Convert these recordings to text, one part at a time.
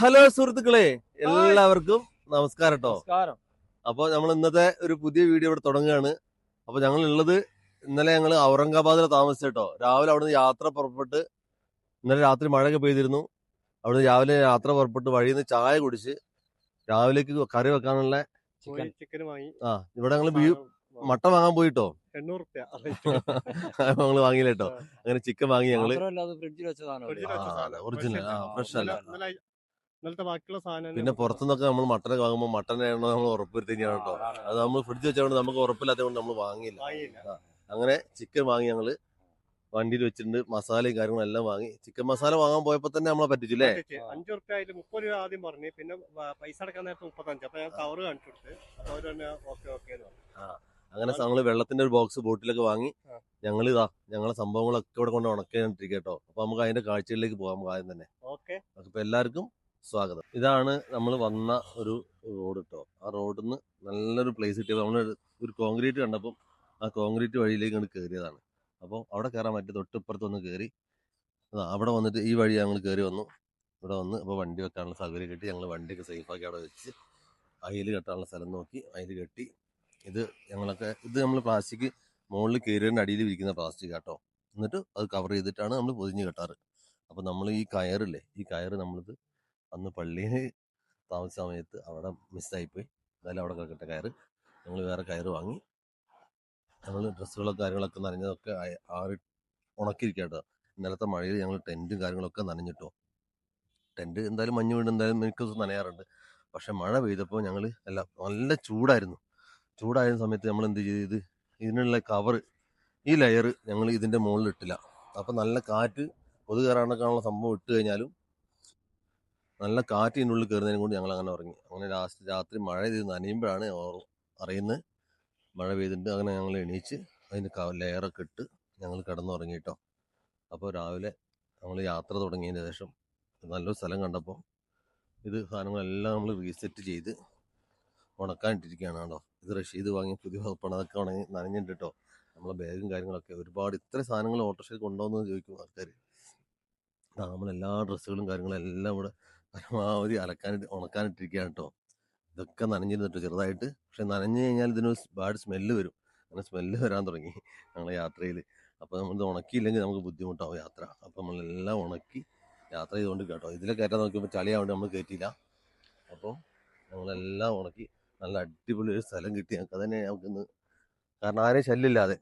Hello സുഹൃത്തുക്കളെ എല്ലാവർക്കും നമസ്കാരം കേട്ടോ അപ്പൊ അപ്പോൾ നമ്മൾ ഇന്നത്തെ ഒരു പുതിയ വീഡിയോ ഇവിടെ തുടങ്ങുകയാണ്. അപ്പോൾ ഞങ്ങൾ ഉള്ളത് ഇന്നലെ ഞങ്ങൾ ഔറംഗാബാദിൽ താമസിച്ചു കേട്ടോ രാവിലെ അവിടുന്ന് യാത്ര പുറപ്പെട്ട് ഇന്നലെ രാത്രി മഴയൊക്കെ പെയ്തിരുന്നു. അവിടുന്ന് രാവിലെ യാത്ര പുറപ്പെട്ട് വഴിയിൽ നിന്ന് ചായ കുടിച്ച് രാവിലേക്ക് കറി വെക്കാനുള്ള ചിക്കൻ. ചിക്കൻ വാങ്ങി. ആ ഇവിടെ ഞങ്ങൾ ബീ മട്ട വാങ്ങാൻ പോയിട്ടോ എണ്ണൂറ് ഞങ്ങൾ വാങ്ങിയില്ല കേട്ടോ അങ്ങനെ ചിക്കൻ വാങ്ങി ഞങ്ങൾ. ഒറിജിനൽ ഫ്രഷ് അല്ല. ഇന്നലെ- ഇന്നലത്തെ ബാക്കിയുള്ള സാധനം പിന്നെ പുറത്തുനിന്നൊക്കെ നമ്മൾ മട്ടനൊക്കെ വാങ്ങുമ്പോൾ മട്ടനാണോ നമ്മൾ ഉറപ്പുവരുത്തിയാണ് കേട്ടോ. അത് നമ്മൾ ഫ്രിഡ്ജ് വെച്ചതുകൊണ്ട് നമുക്ക് ഉറപ്പില്ലാത്തത് കൊണ്ട് നമ്മൾ വാങ്ങിയില്ല. വാങ്ങിയില്ല. അങ്ങനെ ചിക്കൻ വാങ്ങി ഞങ്ങൾ വണ്ടിയിൽ വെച്ചിട്ടുണ്ട് മസാലയും കാര്യങ്ങളും എല്ലാം വാങ്ങി. ചിക്കൻ മസാല വാങ്ങാൻ പോയപ്പോ തന്നെ നമ്മളെ പറ്റിച്ചു അല്ലേ അഞ്ചു റുപ്യ മുപ്പത് രൂപ ആദ്യം പറഞ്ഞു. പിന്നെ പൈസ അടക്കാൻ നേരത്തെ മുപ്പത്തഞ്ച്. അപ്പൊ ഞാൻ കവർ കാണിച്ചു കൊടുത്ത്. തന്നെ ഓക്കെ ഓക്കെ അങ്ങനെ ഞങ്ങൾ വെള്ളത്തിന്റെ ഒരു ബോക്സ് ബോട്ടിലൊക്കെ വാങ്ങി. ഞങ്ങൾ ഞങ്ങൾ ഇതാ ഞങ്ങളെ സംഭവങ്ങളൊക്കെ ഇവിടെ കൊണ്ട് കേട്ടോ. അപ്പൊ നമുക്ക് അതിന്റെ കാഴ്ചകളിലേക്ക് പോകാം നമുക്ക് ആദ്യം തന്നെ. ഓക്കെ. അപ്പൊ എല്ലാവർക്കും സ്വാഗതം. ഇതാണ് നമ്മൾ വന്ന ഒരു റോഡ് കേട്ടോ ആ റോഡിൽ നിന്ന് നല്ലൊരു പ്ലേസ് കിട്ടിയപ്പോൾ നമ്മൾ ഒരു കോൺക്രീറ്റ് കണ്ടപ്പം ആ കോൺക്രീറ്റ് വഴിയിലേക്ക് അങ്ങോട്ട് കയറിയതാണ് അപ്പോൾ അവിടെ കയറാൻ പറ്റിയ തൊട്ടിപ്പുറത്ത് ഒന്ന് കയറി അവിടെ വന്നിട്ട് ഈ വഴി ഞങ്ങൾ കയറി വന്നു. ഇവിടെ വന്ന് അപ്പോൾ വണ്ടി വെക്കാനുള്ള സൗകര്യം കിട്ടി. ഞങ്ങൾ വണ്ടിയൊക്കെ സേഫാക്കി അവിടെ വെച്ച് അയിൽ കെട്ടാനുള്ള സ്ഥലം നോക്കി. അയിൽ കെട്ടി. ഇത് ഞങ്ങളൊക്കെ ഇത് നമ്മൾ പ്ലാസ്റ്റിക് മുകളിൽ കയറിയതിന്റെ അടിയിൽ ഇരിക്കുന്ന പ്ലാസ്റ്റിക് കേട്ടോ എന്നിട്ട് അത് കവർ ചെയ്തിട്ടാണ് നമ്മൾ പൊതിഞ്ഞ് കെട്ടാറ്. അപ്പോൾ നമ്മൾ ഈ കയറില്ലേ ഈ കയറ് നമ്മളിത് അന്ന് പള്ളിയിൽ താമസ സമയത്ത് അവിടെ മിസ്സായിപ്പോയി. എന്തായാലും അവിടെ കിടക്കട്ടെ കയറ്. ഞങ്ങൾ വേറെ കയറ് വാങ്ങി. ഞങ്ങൾ ഡ്രസ്സുകളൊക്കെ കാര്യങ്ങളൊക്കെ നനഞ്ഞതൊക്കെ ആറി ഉണക്കിയിരിക്കട്ടോ ഇന്നലത്തെ മഴയിൽ ഞങ്ങൾ ടെന്റും കാര്യങ്ങളൊക്കെ നനഞ്ഞിട്ടോ. ടെന്റ് എന്തായാലും മഞ്ഞ് വീണ് എന്തായാലും മിക്ക ദിവസം നനയാറുണ്ട്. പക്ഷെ മഴ പെയ്തപ്പോൾ ഞങ്ങൾ എല്ലാം നല്ല ചൂടായിരുന്നു. ചൂടായ സമയത്ത് നമ്മൾ എന്ത് ചെയ്ത് ഇതിനുള്ള കവർ ഈ ലെയർ ഞങ്ങൾ ഇതിന്റെ മുകളിൽ ഇട്ടില്ല അപ്പം നല്ല കാറ്റ് കൊതു കയറാനൊക്കെയുള്ള സംഭവം ഇട്ട് കഴിഞ്ഞാലും നല്ല കാറ്റിനുള്ളിൽ കയറുന്നതിനും കൊണ്ട് ഞങ്ങൾ അങ്ങനെ ഉറങ്ങി. അങ്ങനെ ലാസ്റ്റ് രാത്രി മഴ ചെയ്ത് നനയുമ്പോഴാണ് അറിയുന്നത്. മഴ പെയ്തിട്ട് അങ്ങനെ ഞങ്ങൾ എണീച്ച് അതിന്റെ ലെയറൊക്കെ ഇട്ട് ഞങ്ങൾ കിടന്നുറങ്ങി കേട്ടോ അപ്പോൾ രാവിലെ നമ്മൾ യാത്ര തുടങ്ങിയതിന് ശേഷം നല്ലൊരു സ്ഥലം കണ്ടപ്പോൾ ഇത് സാധനങ്ങളെല്ലാം നമ്മൾ റീസെറ്റ് ചെയ്ത് ഉണക്കാനിട്ടിരിക്കുകയാണ് കേട്ടോ. ഇത് റഷീദ് വാങ്ങിയ പുതിയ വകുപ്പാണ് അതൊക്കെ ഉണങ്ങി നനഞ്ഞിട്ട് നമ്മളെ ബാഗും കാര്യങ്ങളൊക്കെ ഒരുപാട് ഇത്ര സാധനങ്ങൾ ഓട്ടോറിക്ഷയിൽ കൊണ്ടുവന്ന് ചോദിക്കും ആൾക്കാർ നമ്മളെല്ലാ ഡ്രസ്സുകളും കാര്യങ്ങളും എല്ലാം ഇവിടെ പരമാവധി അലക്കാനിട്ട് ഉണക്കാനിട്ടിരിക്കുകയാണ് കേട്ടോ ഇതൊക്കെ നനഞ്ഞിരുന്നിട്ട് ചെറുതായിട്ട്. പക്ഷെ നനഞ്ഞു കഴിഞ്ഞാൽ ഇതിനൊരു ബാഡ് സ്മെല്ല് വരും. അങ്ങനെ സ്മെല്ല് വരാൻ തുടങ്ങി ഞങ്ങളെ യാത്രയിൽ അപ്പോൾ നമ്മളിത് ഉണക്കിയില്ലെങ്കിൽ നമുക്ക് ബുദ്ധിമുട്ടാവും യാത്ര. അപ്പോൾ നമ്മളെല്ലാം ഉണക്കി യാത്ര ചെയ്തുകൊണ്ട് കേട്ടോ. ഇതിലെ കയറ്റാൻ നോക്കിയപ്പോൾ ചളിയാവേണ്ടി നമ്മൾ കയറ്റിയില്ല അപ്പോൾ ഞങ്ങളെല്ലാം ഉണക്കി നല്ല അടിപൊളി ഒരു സ്ഥലം കിട്ടി. ഞങ്ങൾക്ക് അതന്നെ നമുക്കിന്ന്. കാരണം ആരെയും ശല്യമില്ലാതെ.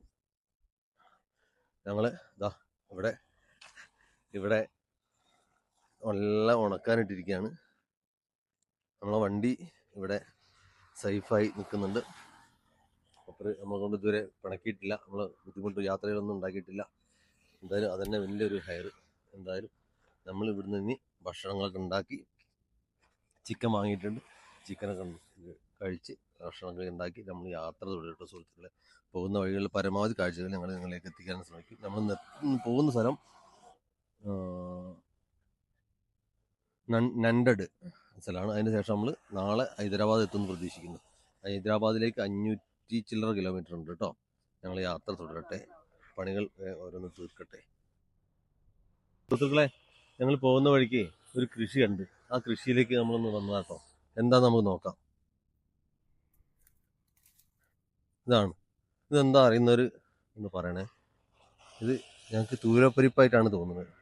ഞങ്ങൾ ഇതാ ഇവിടെ ഇവിടെ എല്ലാം ഉണക്കാനിട്ടിരിക്കുകയാണ് നമ്മളെ വണ്ടി ഇവിടെ സേഫായി നിൽക്കുന്നുണ്ട്. അപ്പോൾ നമ്മളെ കൊണ്ട് ഇതുവരെ പിണക്കിയിട്ടില്ല. നമ്മൾ ബുദ്ധിമുട്ട് യാത്രകളൊന്നും ഉണ്ടാക്കിയിട്ടില്ല. എന്തായാലും അതന്നെ വലിയൊരു ഹയർ. എന്തായാലും നമ്മൾ ഇവിടുന്ന് ഇനി ഭക്ഷണങ്ങളൊക്കെ ഉണ്ടാക്കി ചിക്കൻ വാങ്ങിയിട്ടുണ്ട്. ചിക്കനൊക്കെ കഴിച്ച് ഭക്ഷണമൊക്കെ ഉണ്ടാക്കി നമ്മൾ യാത്ര തുടരട്ടെ സുഹൃത്തുക്കളെ. പോകുന്ന വഴികളിൽ പരമാവധി കാഴ്ചകൾ ഞങ്ങൾ നിങ്ങളിലേക്ക് എത്തിക്കാൻ ശ്രമിക്കും. നമ്മൾ പോകുന്ന സ്ഥലം നണ്ടഡ് സ്ഥലമാണ് അതിന് ശേഷം നമ്മൾ നാളെ ഹൈദരാബാദ് എത്തുമെന്ന് പ്രതീക്ഷിക്കുന്നു. ഹൈദരാബാദിലേക്ക് അഞ്ഞൂറ്റി ചില്ലറ കിലോമീറ്റർ ഉണ്ട് കേട്ടോ ഞങ്ങൾ യാത്ര തുടരട്ടെ. പണികൾ ഓരോന്ന് തീർക്കട്ടെ. സുഹൃത്തുക്കളെ ഞങ്ങൾ പോകുന്ന വഴിക്ക് ഒരു കൃഷി കണ്ട്. ആ കൃഷിയിലേക്ക് നമ്മളൊന്ന് വന്നതാട്ടോ എന്താ നമുക്ക് നോക്കാം. ഇതാണ്. ഇതെന്താ അറിയുന്നവർ എന്ന് പറയണേ. ഇത് ഞങ്ങൾക്ക് തൂരപ്പരിപ്പായിട്ടാണ് തോന്നുന്നത്.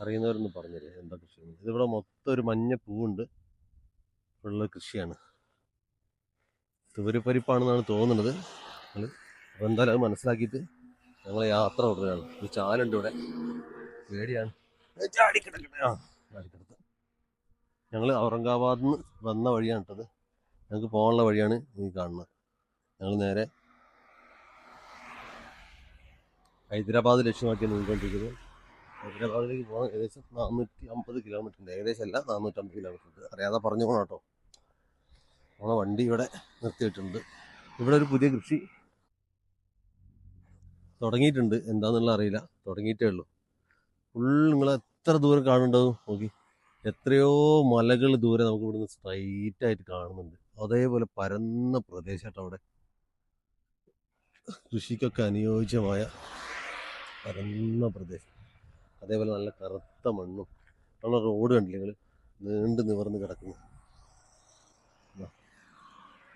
അറിയുന്നവരൊന്ന് പറഞ്ഞില്ലേ എന്താ കൃഷി ഇതിവിടെ മൊത്തം ഒരു മഞ്ഞ പൂവുണ്ട്. ഉള്ള കൃഷിയാണ്. തുവരിപ്പരിപ്പാണെന്നാണ് തോന്നുന്നത്. അപ്പോൾ എന്തായാലും അത് മനസ്സിലാക്കിയിട്ട് ഞങ്ങൾ യാത്ര തുടരുകയാണ് ഒരു ചാലുണ്ട് ഇവിടെ. പേടിയാണ്. ചാടിക്കിടക്കട്ടെ. ഞങ്ങൾ ഔറംഗാബാദിൽ നിന്ന് വന്ന വഴിയാണ് ഇട്ടത് ഞങ്ങൾക്ക് പോകാനുള്ള വഴിയാണ് ഈ കാണുന്നത്. ഞങ്ങൾ നേരെ ഹൈദരാബാദ് ലക്ഷ്യമാക്കി നീങ്ങിക്കൊണ്ടിരിക്കുന്നത് ഹൈദരാബാദിലേക്ക് പോകാൻ ഏകദേശം നാനൂറ്റി അമ്പത് കിലോമീറ്റർ ഉണ്ട് ഏകദേശം അല്ല നാനൂറ്റമ്പത് കിലോമീറ്റർ ഉണ്ട് അറിയാതെ പറഞ്ഞു പോകണം കേട്ടോ. നമ്മളെ വണ്ടി ഇവിടെ നിർത്തിയിട്ടുണ്ട്. ഇവിടെ ഒരു പുതിയ കൃഷി തുടങ്ങിയിട്ടുണ്ട്. എന്താണെന്നുള്ള അറിയില്ല. തുടങ്ങിയിട്ടേ ഉള്ളൂ. ഫുൾ നിങ്ങൾ എത്ര ദൂരം കാണുന്നുണ്ടാവും നോക്കി. എത്രയോ മലകൾ ദൂരെ നമുക്ക് ഇവിടുന്ന് സ്ട്രൈറ്റ് ആയിട്ട് കാണുന്നുണ്ട്. അതേപോലെ പരന്ന പ്രദേശമായിട്ട് അവിടെ. കൃഷിക്കൊക്കെ അനുയോജ്യമായ പരന്ന പ്രദേശം. അതേപോലെ നല്ല കറുത്ത മണ്ണും നമ്മളെ റോഡ് കണ്ടില്ല നിങ്ങൾ നീണ്ട് നിവർന്ന് കിടക്കുന്നു.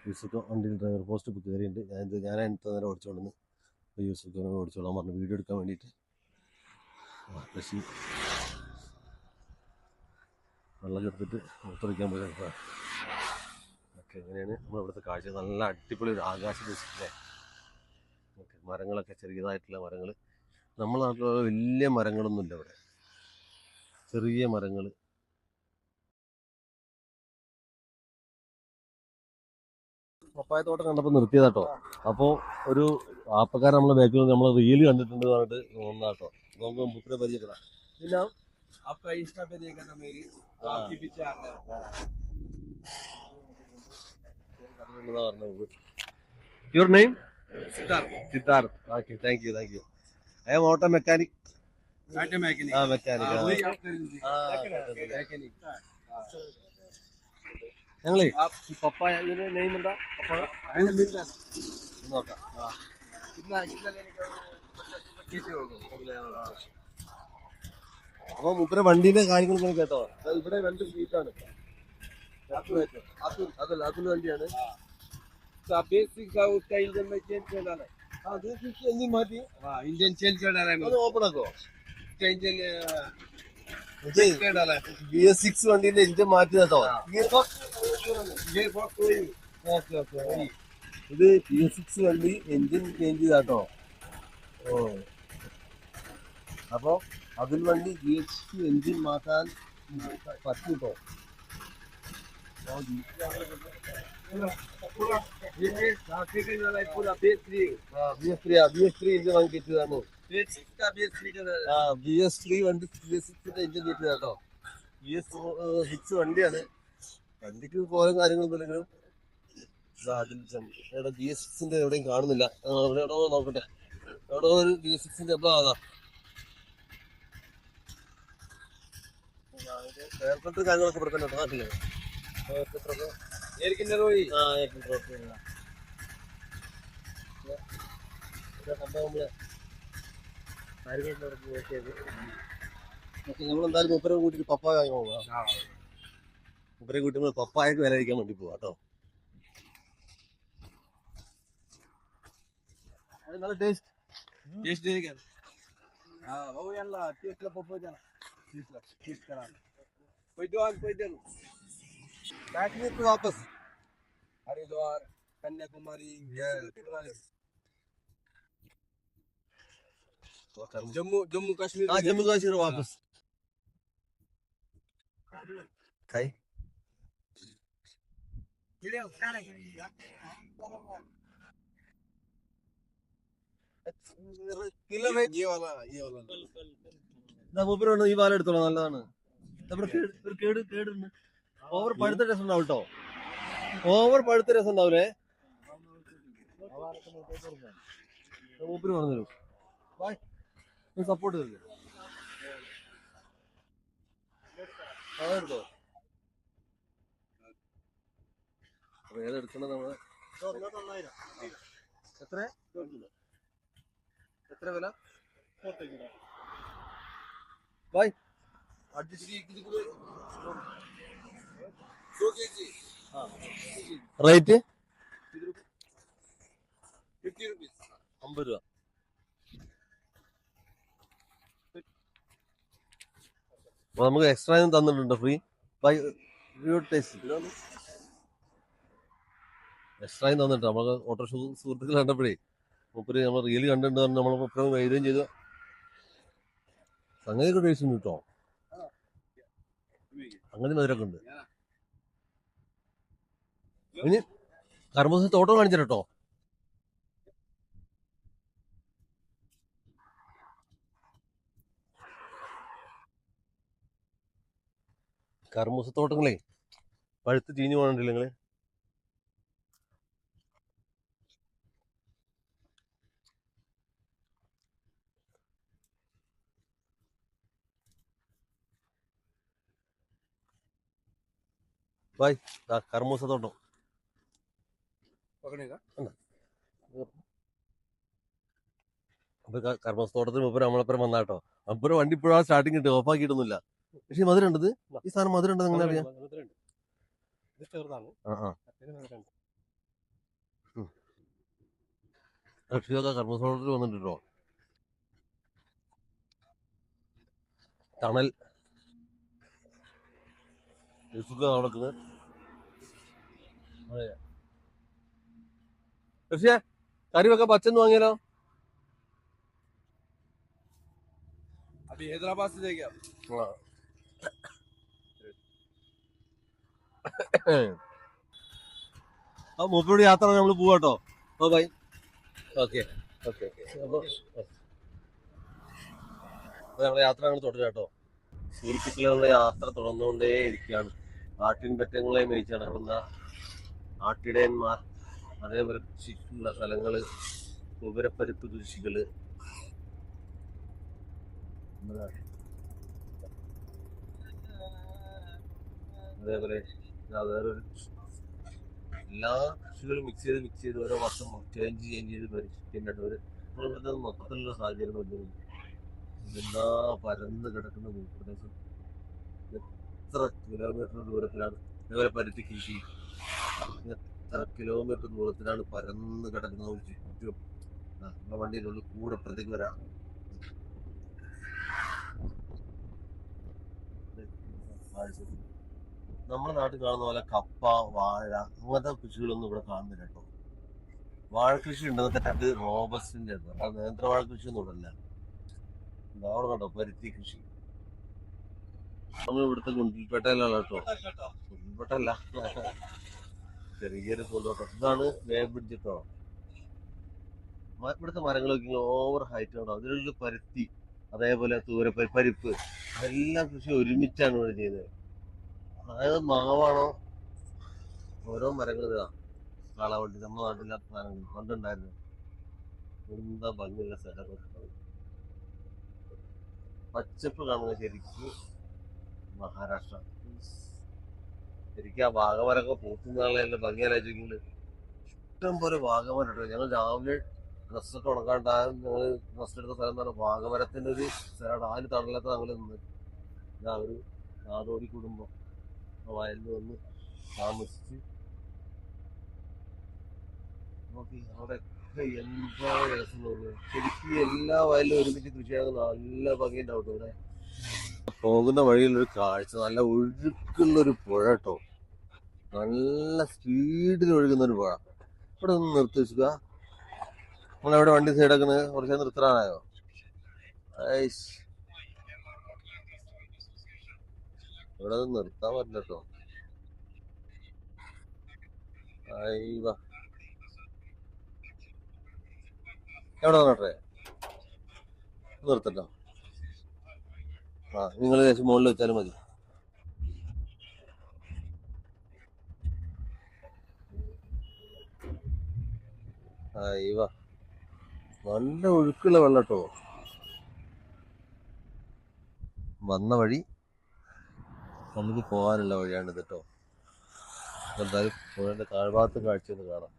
യൂസുഫ് വണ്ടിയിൽ ഡ്രൈവർ പോസ്റ്റ് ഇപ്പോൾ കയറിയിട്ടുണ്ട് ഞാൻ ഞാൻ അടുത്ത നേരം ഓടിച്ചോണ്ടെന്ന് അപ്പോൾ യൂസുഫ് അങ്ങനെ ഓടിച്ചോളാൻ പറഞ്ഞു. വീഡിയോ എടുക്കാൻ വേണ്ടിയിട്ട്. കൃഷി വെള്ളം എടുത്തിട്ട് മൂത്തൊഴിക്കാൻ പോയി ഓക്കെ ഇങ്ങനെയാണ് നമ്മൾ ഇവിടുത്തെ കാഴ്ച. നല്ല അടിപൊളി ഒരു ആകാശ ദൃശ്യത്തിലെ ഓക്കെ മരങ്ങളൊക്കെ ചെറിയതായിട്ടുള്ള മരങ്ങൾ നമ്മുടെ നാട്ടിലുള്ള വലിയ മരങ്ങളൊന്നുമില്ല ഇവിടെ ചെറിയ മരങ്ങൾ പപ്പായ തോട്ടം കണ്ടപ്പോൾ നിർത്തിയതാട്ടോ അപ്പോൾ ഒരു ആപ്പക്കാരൻ നമ്മളെ ബാക്കിൽ നമ്മൾ റീല് കണ്ടിട്ടുണ്ട് പറഞ്ഞിട്ട് തോന്നാട്ടോ നമുക്ക് പുത്തിനെ പരിചയപ്പെടാം പിന്നെ आपका इंस्टा पे देखा था मेरी तो हाँ। आपके पीछे आता है your name Siddharth Siddharth okay thank you thank you അയാൾ ഓട്ടോ മെക്കാനിക്. ആ മെക്കാനിക്. ഞങ്ങളേ ഈ പപ്പായ നെയ്മ് എന്താ? പപ്പായ? നോക്കാം. അപ്പൊ മുപ്പര വണ്ടീന്റെ കാര്യങ്ങൾ കേട്ടോ? ഇവിടെ രണ്ട് സീറ്റാണ്. അതല്ല അതിൽ വണ്ടിയാണ്. ബേസിക് സ്റ്റൈൽ തന്നെ ചേഞ്ച് ചെയ്താണ് മാറ്റി ഇന്ത്യൻ ചെയിൻ ഓപ്പൺ ആക്കോ ചെയിൻ ചെയിൻ ഗിയർ സിക്സ് വണ്ടിന്റെ എഞ്ചിൻ മാറ്റി കേട്ടോ ഇത് ഗിയർ സിക്സ് വണ്ടി എഞ്ചിൻ ചേഞ്ച് ചെയ്താട്ടോ ഓ അപ്പോ അതിൽ വണ്ടി ഗിയർ എഞ്ചിൻ മാറ്റാൻ പറ്റൂട്ടോ കേട്ടോ ബി എസ് സിക്സ് വണ്ടിയാണ് വണ്ടിക്ക് പോലും കാര്യങ്ങളൊന്നുമില്ലെങ്കിലും ഇവിടെ ബി എസ് സിക്സിന്റെ എവിടെയും കാണുന്നില്ല അവിടെ നോക്കട്ടെ എവിടെ ഒരു ബി എസ് സിക്സിന്റെ എവിടെ കാര്യങ്ങളൊക്കെ ఏరికిన్నారు పోయి നമ്മളെന്തായാലും മുപ്പരെ കൂട്ടിട്ട് പപ്പായ വാങ്ങിക്കോ മുപ്പരെ കൂട്ടി നമ്മൾ പപ്പായക്ക് വില കഴിക്കാൻ വേണ്ടി പോവാ കേട്ടോ. നല്ല ടേസ്റ്റ് ടേസ്റ്റ് ചെയ്യിക്കാൻ ആ ഓ അല്ല പപ്പായ ടേസ്റ്റ് ടേസ്റ്റ് കരാ പോയിട്ട് വാങ്ങി പോയിട്ട് कोई दो कोई दे ബാക്കിൽ വാപ്പസ് हरिद्वार कन्याकुमारी जम्मू जम्मू कश्मीर ആ ജമ്മു കാശ്മീർ വാപ്പസ് കൈ കിലോ ये वाला ये वाला മൂപ്പര് പറഞ്ഞു ഈ പാലം എടുത്തോളാം നല്ലതാണ് നമ്മുടെ കേട് ഒരു കേട് കേടുണ്ട് ഓവർ പഴുത്ത രസം ഉണ്ടാവും കേട്ടോ ഓവർ പഴുത്ത രസം ഉണ്ടാവൂലേ മൂപ്പിന് പറഞ്ഞു ബായ് സപ്പോർട്ട് ചെയ്തില്ലേ അതെടുത്തോ അപ്പൊ ഏതെടുക്കണത് നമ്മൾ? എത്ര? എത്ര വില? ബൈ അടിച്ചിരിക്കുന്നത് റേറ്റ്? അമ്പത് രൂപ. അപ്പൊ നമുക്ക് എക്സ്ട്രാ തന്നിട്ടുണ്ട് ഫ്രീ ബൈ ടേസ്റ്റ് എക്സ്ട്രാ തന്നിട്ട് നമുക്ക് ഓട്ടോറിക്ഷ സുഹൃത്തുക്കൾ കണ്ടപ്പോഴേ മൂപ്പര് നമ്മൾ റിയൽ കണ്ടിട്ടുണ്ട് നമ്മൾ ഒപ്പം വൈദ്യം ചെയ്തു സംഗതി ടേസ്റ്റ് ഉണ്ട് കേട്ടോ. അങ്ങനെ മധുരൊക്കെ ഉണ്ട്. ഇനി കർമ്മസ് തോട്ടം കാണിച്ചിട്ടോ കർമ്മൂസ തോട്ടങ്ങളെ പഴുത്ത് ചീഞ്ഞു പോകണ്ടില്ല നിങ്ങൾ? ബൈ തോട്ടം പകണിക കർമ്മസ്തോട്ടത്തിന് മുപ്പര നമ്മളപ്പുറം വന്നാട്ടോ അപ്പുറം വണ്ടി ഇപ്പോഴാ സ്റ്റാർട്ടിങ് ഇട്ട് ഓഫാക്കിയിട്ടൊന്നുമില്ല പക്ഷെ മധുരം ഉണ്ടത് ഈ സാധനം മധുരം ഉണ്ടെന്ന് എങ്ങനെ അറിയാം റഷ്യൊക്കെ കർമ്മസ്തോട്ടത്തിൽ വന്നിട്ടുണ്ടോ തണൽ. നടക്കുന്നത്. അതെയാ പക്ഷേ കറി വെക്കാൻ പച്ചന്ന് വാങ്ങിയാലോ? അത് ഹൈദരാബാദിലേക്കാ. ആ. മൂപ്പരോട് യാത്ര നമ്മൾ പോവാട്ടോ. ഓ ബൈ ഓക്കെ ഓക്കെ ഓക്കെ. അപ്പോൾ ഞങ്ങൾ യാത്ര ഞങ്ങൾ തുടരാട്ടോ. സൂര്യപ്പിക്കലുള്ള യാത്ര തുടർന്നുകൊണ്ടേ ഇരിക്കുകയാണ് ആട്ടിൻ പറ്റങ്ങളെ മേയിച്ച് നടക്കുന്ന ആട്ടിടയന്മാർ അതേപോലെ കൃഷിക്കുള്ള സ്ഥലങ്ങൾ ഉപരപ്പരുപ്പ് കൃഷികൾ. അതേപോലെ വേറൊരു എല്ലാ കൃഷികളും മിക്സ് ചെയ്ത് മിക്സ് ചെയ്ത് ഓരോ വർഷം ചേഞ്ച് ചേഞ്ച് ചെയ്ത് പരിഷ്കരിക്കേണ്ടത് ഒരു മൊത്തത്തിലുള്ള സാഹചര്യം വരുന്നത് എന്താ പരന്ന് കിടക്കുന്ന ഭൂപ്രദേശം? എത്ര കിലോമീറ്റർ ദൂരത്തിലാണ്? ഇതേപോലെ പരുത്തി കൃഷി. കിലോമീറ്റർ ദൂരത്തിലാണ് പരന്ന് കിടക്കുന്ന ഒരു ചുറ്റും നമ്മുടെ വണ്ടിയിലുള്ള കൂടെ പ്രതിക്ക് വരാം നമ്മുടെ നാട്ടിൽ കാണുന്ന പോലെ കപ്പ വാഴ അങ്ങനത്തെ കൃഷികളൊന്നും ഇവിടെ കാണുന്നില്ല കേട്ടോ. വാഴ കൃഷി ഉണ്ടെന്നൊക്കെ അത് റോബസ്റ്റിന്റെ നേന്ത്ര വാഴ കൃഷി ഒന്നും ഇവിടെല്ല അവിടെ കണ്ടോ പരുത്തി കൃഷി. നമ്മൾ ഇവിടുത്തെ ഗുണ്ടിൽപേട്ടയിലാണ് കേട്ടോ. ഗുണ്ടിൽപേട്ടല്ല ചെറിയൊരു പൂന്തോട്ടം ഇതാണ് വേ ബ്രിഡ്ജ് കേട്ടോ ഇവിടുത്തെ മരങ്ങളൊക്കെ ഓവർ ഹൈറ്റ് ആണോ? അതിലുള്ള പരുത്തി അതേപോലെ തൂരപ്പരി പരിപ്പ് എല്ലാം കൃഷി ഒരുമിച്ചാണ് ഇവിടെ ചെയ്തത്. അതായത് മാവാണോ? ഓരോ മരങ്ങൾ ഇതാ. കാളവണ്ടി നമ്മുടെ നാട്ടിലാത്ത സാധനങ്ങൾ പണ്ടുണ്ടായിരുന്നു. എന്താ ഭംഗിയുള്ള സ്ഥലം പച്ചപ്പ് കാണുന്ന ശരിക്കും മഹാരാഷ്ട്ര. ശരിക്കും ആ വാഗമരൊക്കെ പൂത്തുന്നാളെ ഭംഗിയാലോചിക്കുന്നത് ഇഷ്ടം പോലെ വാഗമരം കേട്ടോ ഞങ്ങൾ രാവിലെ ഡ്രസ്സൊക്കെ ഉണക്കാണ്ടായ ഞങ്ങൾ ഡ്രസ്സ് എടുത്ത സ്ഥലം എന്ന് പറഞ്ഞാൽ വാഗമരത്തിന്റെ ഒരു സ്ഥലമാണ്. ആര് തണലത്ത് ഞങ്ങൾ നിന്ന് ഇതാ ഒരു നാടോടി കുടുംബം. ആ വയലിൽ വന്ന് താമസിച്ച് നോക്കി. അവിടെ എന്താ രസം തോന്നുന്നത് ശരിക്കും എല്ലാ വയലിലും ഒരുമിച്ച് കൃഷി ചെയ്യുന്നത് നല്ല ഭംഗിയുണ്ടാവും ഇവിടെ. പോകുന്ന വഴിയിലൊരു കാഴ്ച നല്ല ഒഴുക്കുള്ളൊരു പുഴ കേട്ടോ. നല്ല സ്പീഡിൽ ഒഴുകുന്ന ഒരു പുഴ. ഇവിടെ ഒന്ന് നിർത്തി വെച്ചുക നമ്മളെവിടെ വണ്ടി സൈഡാക്കുന്നത് കുറച്ച് നിർത്തലാണായോ ഇവിടെ നിന്ന് നിർത്താൻ പറ്റില്ല കേട്ടോ. എവിടെ നോട്ടെ നിർത്തട്ടോ. ആ നിങ്ങൾ മുകളിൽ വെച്ചാലും മതി. അയ്യവ നല്ല ഒഴുക്കുള്ള വെള്ളം കേട്ടോ വന്ന വഴി നമുക്ക് പോകാനുള്ള വഴിയാണ് ഇത് കേട്ടോ എന്തായാലും പുഴയുടെ താഴ്ഭാഗത്ത് കാഴ്ചയൊന്ന് കാണാം.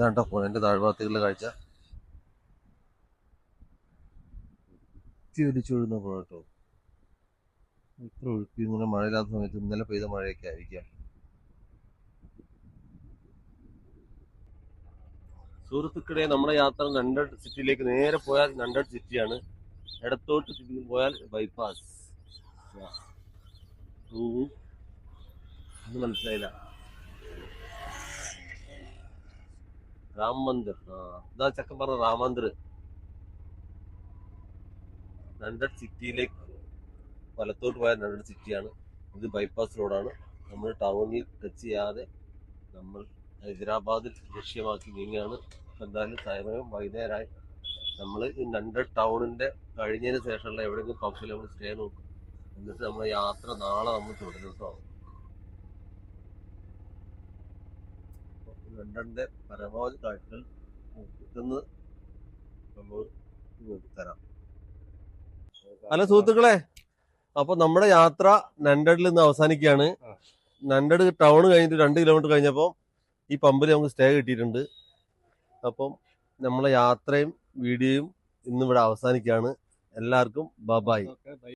ഇതാണ് കേട്ടോ പുഴന്റെ താഴ്ഭാഗത്തേക്കുള്ള കാഴ്ച. ഒലിച്ചൊഴുന്ന പുഴ കേട്ടോ. ഇത്ര ഒഴുക്കി ഇങ്ങനെ മഴയില്ലാത്ത സമയത്ത് ഇന്നലെ പെയ്ത മഴയൊക്കെ ആയിരിക്കാം. സുഹൃത്തുക്കളെ നമ്മുടെ യാത്ര നണ്ടഡ് സിറ്റിയിലേക്ക് നേരെ പോയാൽ നണ്ടഡ് സിറ്റിയാണ്. ഇടത്തോട്ട് പോയാൽ ബൈപ്പാസ് മനസ്സിലായില്ല. രാം മന്ദിർ ആ ഇതാ ചക്കൻ പറഞ്ഞ രാം മന്ദിർ നണ്ടഡ് സിറ്റിയിലേക്ക് വലത്തോട്ട് പോയാൽ നണ്ടഡ് സിറ്റിയാണ് ഇത് ബൈപ്പാസ് റോഡാണ് നമ്മൾ ടൗണിൽ ടച്ച് ചെയ്യാതെ നമ്മൾ ഹൈദരാബാദിൽ ലക്ഷ്യമാക്കി നീങ്ങുകയാണ്. എന്തായാലും സമയം വൈകുന്നേരമായി നമ്മൾ ഈ നണ്ടഡ് ടൗണിന്റെ കഴിഞ്ഞതിന് ശേഷമുള്ള എവിടെയെങ്കിലും ഫംഗ്ഷനിൽ നമ്മൾ സ്റ്റേ നോക്കും. എന്നിട്ട് നമ്മുടെ യാത്ര നാളെ നമ്മൾ തുടരും ലണ്ടന്റെ പരമാവധി കാഴ്ചകൾ കിട്ടുന്ന നമ്മൾ തരാം അല്ല സുഹൃത്തുക്കളെ അപ്പൊ നമ്മുടെ യാത്ര നണ്ടഡിൽ നിന്ന് അവസാനിക്കുകയാണ്. നണ്ടഡ് ടൗൺ കഴിഞ്ഞിട്ട് രണ്ട് കിലോമീറ്റർ കഴിഞ്ഞപ്പോൾ ഈ പമ്പിൽ നമുക്ക് സ്റ്റേ കിട്ടിയിട്ടുണ്ട്. അപ്പം നമ്മളെ യാത്രയും വീഡിയോയും ഇന്നിവിടെ അവസാനിക്കുകയാണ്. എല്ലാവർക്കും ബബായ് ബൈ